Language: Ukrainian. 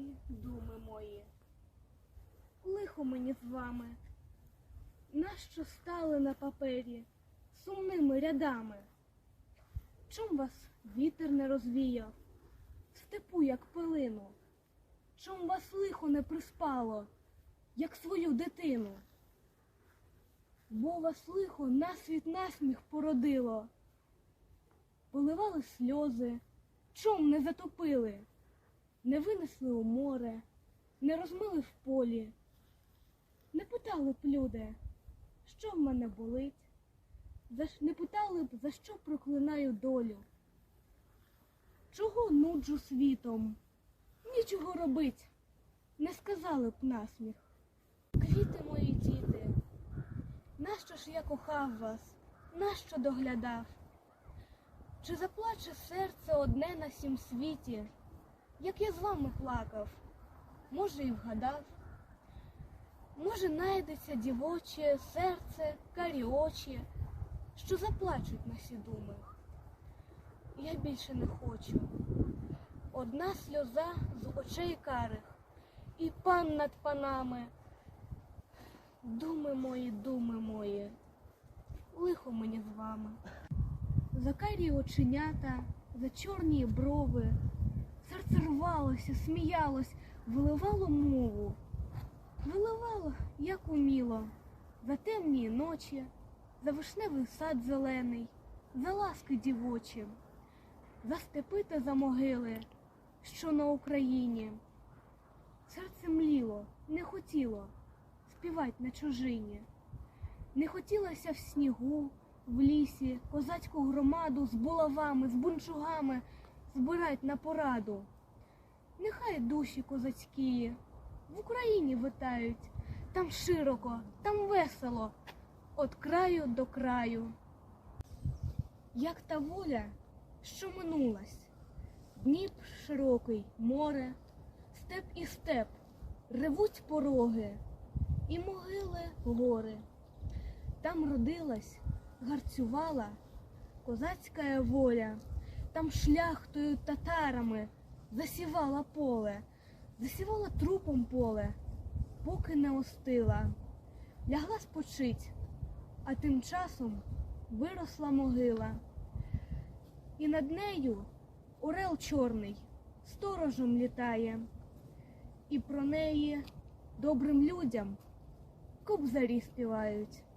мої, думи мої. Лихо мені з вами. Нащо стали на папері сумними рядами? Чом вас вітер не розвіяв, степу, як пилину? Чом вас лихо не приспало, як свою дитину? Бо вас лихо насвіт насміх породило. Поливали сльози, чом не затопили, не винесли у море, не розмили в полі. Не питали б люди, що в мене болить, не питали б, за що проклинаю долю. Чого нуджу світом? Нічого робить, не сказали б насміх. Квіти мої діти, нащо ж я кохав вас, нащо доглядав? Чи заплаче серце одне на сім світі, як я з вами плакав, може, і вгадав? Може, найдеться дівоче серце, карі очі, що заплачуть на сі думи. Я більше не хочу. Одна сльоза з очей карих, і пан над панами. Думи мої, думи мої, лихо мені з вами. За карі оченята, за чорні брови, серце сміялось, виливало мову. Виливало, як уміло, за темні ночі, за вишневий сад зелений, за ласки дівочі, за степи та за могили, що на Україні. Серце мліло, не хотіло співать на чужині. Не хотілося в снігу, в лісі, козацьку громаду з булавами, з бунчугами збирать на пораду. Нехай душі козацькі. В Україні витають, там широко, там весело, от краю до краю. Як та воля, що минулась, Дніп широкий, море, степ і степ, ревуть пороги, і могили гори. Там родилась, гарцювала козацька воля, там шляхтою татарами засівала поле, засівала трупом поле, поки не остила, лягла спочить, а тим часом виросла могила. І над нею орел чорний сторожем літає, і про неї добрим людям кобзарі співають.